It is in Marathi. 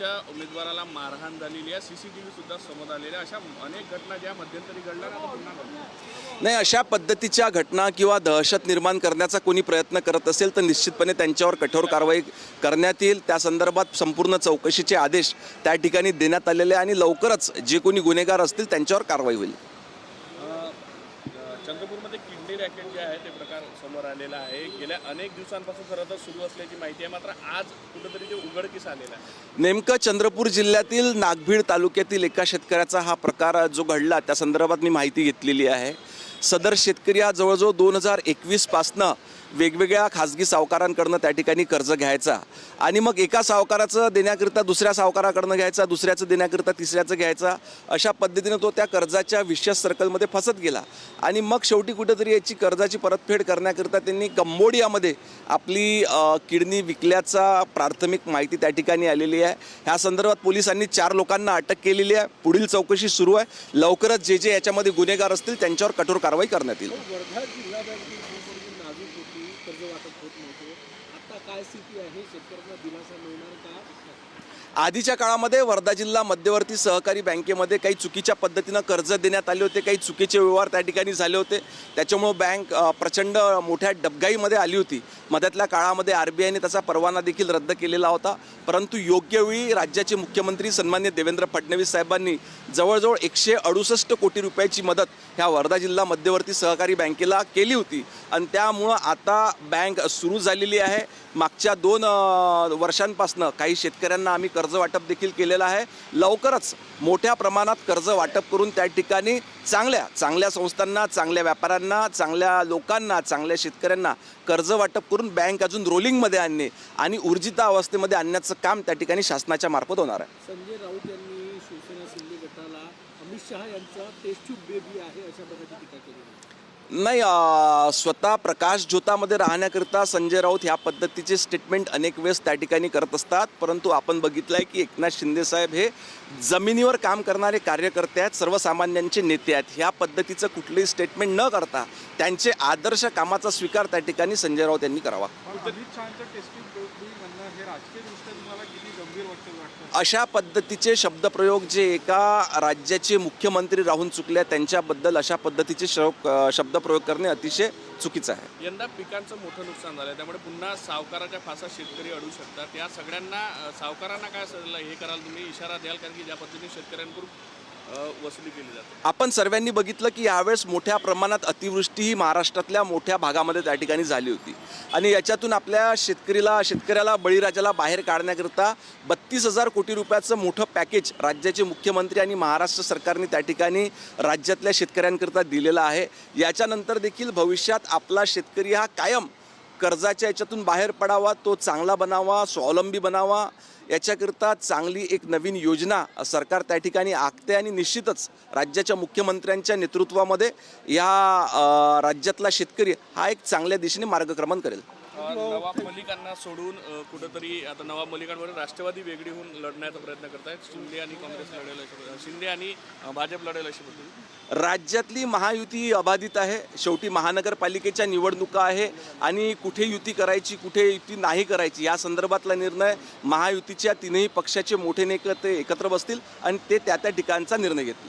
उमेदवाराला मारहाण झालेली आहे. सीसीटीव्ही सुद्धा समोर आलेल्या अशा अनेक घटना ज्या मध्यंतरी घडल्या. नाही अशा पद्धतीच्या घटना किंवा दहशत निर्माण करण्याचा कोणी प्रयत्न करत असेल तर निश्चितपणे त्यांच्यावर कठोर कारवाई करण्यात येईल. त्या संदर्भात संपूर्ण चौकशीचे आदेश त्या ठिकाणी देण्यात आलेले आणि लवकरच जे कोणी गुन्हेगार असतील त्यांच्यावर कारवाई होईल. चंद्रपूरमध्ये किडनी रॅकेट जे आहे ते समोर आलेला आहे. गेल्या अनेक दिवसांपासून खरं तर सुरू असल्याची माहिती आहे. मात्र आज कुठेतरी ते उघडकीस आलेलं आहे. नेमकं चंद्रपूर जिल्ह्यातील नागभीड तालुक्यातील एका शेतकऱ्याचा हा प्रकार जो घडला त्या संदर्भात मी माहिती घेतलेली आहे. सदर शेतकरी हा जवळजवळ दोन हजार एकवीसपासनं वेगवेगळ्या खाजगी सावकारांकडनं त्या ठिकाणी कर्ज घ्यायचा. आणि मग एका सावकाराचं देण्याकरिता दुसऱ्या सावकाराकडनं घ्यायचा दुसऱ्याचं देण्याकरिता तिसऱ्याचं घ्यायचा अशा पद्धतीनं तो त्या कर्जाच्या विशेष सर्कलमध्ये फसत गेला. आणि मग शेवटी कुठेतरी याची कर्जाची परतफेड करण्याकरिता त्यांनी कंबोडियामध्ये आपली किडनी विकल्याचा प्राथमिक माहिती त्या ठिकाणी आलेली आहे. ह्या संदर्भात पोलिसांनी चार लोकांना अटक केलेली आहे. पुढील चौकशी सुरू आहे. लवकरच जे जे याच्यामध्ये गुन्हेगार असतील त्यांच्यावर कठोर कारवाई करण्यात येईल. वर्धा होती कर्ज वाटप होत नव्हते. आता काय स्थिती आहे? शेतकऱ्यांना दिलासा मिळणार का? आधीच्या काळामध्ये वर्धा जिल्हा मध्यवर्ती सहकारी बँकेमध्ये काही चुकीच्या पद्धतीनं कर्ज देण्यात आले होते काही चुकीचे व्यवहार त्या ठिकाणी झाले होते. त्याच्यामुळं बँक प्रचंड मोठ्या डबगाईमध्ये आली होती. मध्यातल्या काळामध्ये आर बी आयने त्याचा परवाना देखील रद्द केलेला होता. परंतु योग्य वेळी राज्याचे मुख्यमंत्री सन्मान्य देवेंद्र फडणवीस साहेबांनी जवळजवळ एकशे अडुसष्ट कोटी रुपयाची मदत ह्या वर्धा जिल्हा मध्यवर्ती सहकारी बँकेला केली होती. आणि त्यामुळं आता बँक सुरू झालेली आहे. मागच्या दोन वर्षांपासनं काही शेतकऱ्यांना आम्ही कर्ज कर्ज वाटप देखील केलेलं आहे लवकरच मोठ्या प्रमाणात कर्ज वाटप करून त्या ठिकाणी चांगल्या चांगल्या संस्थांना चांगल्या व्यापाऱ्यांना चांगल्या लोकांना चांगल्या शेतकऱ्यांना कर्ज वाटप करून बँक अजून रोलिंगमध्ये आणणे आणि ऊर्जिता अवस्थेमध्ये आणण्याचं काम त्या ठिकाणी शासनाच्या मार्फत होणार आहे संजय राऊत यांनी शिवसेना शिंदे गटाला अमित शहा यांचा टेस्ट बेबी आहे अशा प्रकारची टीका केली आहे. नाही स्वतः प्रकाश ज्योतामध्ये राहण्याकरिता संजय राऊत ह्या पद्धतीचे स्टेटमेंट अनेक वेळेस त्या ठिकाणी करत असतात. परंतु आपण बघितलं आहे की एकनाथ शिंदेसाहेब हे जमिनीवर काम करणारे कार्यकर्ते आहेत सर्वसामान्यांचे नेते आहेत. ह्या पद्धतीचं कुठलंही स्टेटमेंट न करता त्यांचे आदर्श कामाचा स्वीकार त्या ठिकाणी संजय राऊत यांनी करावा. हे अशा पद्धतीचे शब्दप्रयोग जे एका राज्याचे मुख्यमंत्री राहून चुकले त्यांच्याबद्दल अशा पद्धतीचे शब्दाचा प्रयोग करणे अतिशय चुकीचं आहे. यंदा पिकांचं मोठं नुकसान झालं त्यामुळे पुन्हा सावकाराच्या फासात शेतकरी अडू शकतात. या सगळ्यांना सावकारांना काय हे कराल तुम्ही इशारा द्याल? कारण की ज्या पद्धतीने शेतकऱ्यांकडून वसुली केली जाते. आपण सर्वांनी बघितलं की यावेळेस मोठ्या प्रमाणात अतिवृष्टी ही महाराष्ट्रातल्या मोठ्या भागामध्ये त्या ठिकाणी झाली होती. आणि याच्यातून आपल्या शेतकरीला शेतकऱ्याला बळीराजाला बाहेर काढण्याकरिता बत्तीस हजार कोटी रुपयाचं मोठं पॅकेज राज्याचे मुख्यमंत्री आणि महाराष्ट्र सरकारने त्या ठिकाणी राज्यातल्या शेतकऱ्यांकरिता दिलेलं आहे. याच्यानंतर देखील भविष्यात आपला शेतकरी हा कायम कर्जाच्या याच्यातून बाहेर पडावा तो चांगला बनावा स्वावलंबी बनावा याच्याकरिता चांगली एक नवीन योजना सरकार त्या ठिकाणी आखते आणि निश्चितच राज्याच्या मुख्यमंत्र्यांच्या नेतृत्वामध्ये या राज्यातला शेतकरी हा एक चांगल्या दिशेने मार्गक्रमण करेल. नवाब मलिकांना सोडून कुठंतरी आता नवाब मलिकांवर राष्ट्रवादी वेगळी होऊन लढण्याचा प्रयत्न करतायत. शिंदे आणि काँग्रेस लढेल अशी शिंदे आणि भाजप लढेल अशी पद्धती राज्यातली महायुती अबाधित आहे. शेवटी महानगरपालिकेच्या निवडणुका आहे. आणि कुठे युती करायची कुठे युती नाही करायची या संदर्भातला निर्णय महायुतीच्या तीनही पक्षाचे मोठे नेते एकत्र बसतील आणि ते त्या त्या ठिकाणचा निर्णय घेतील.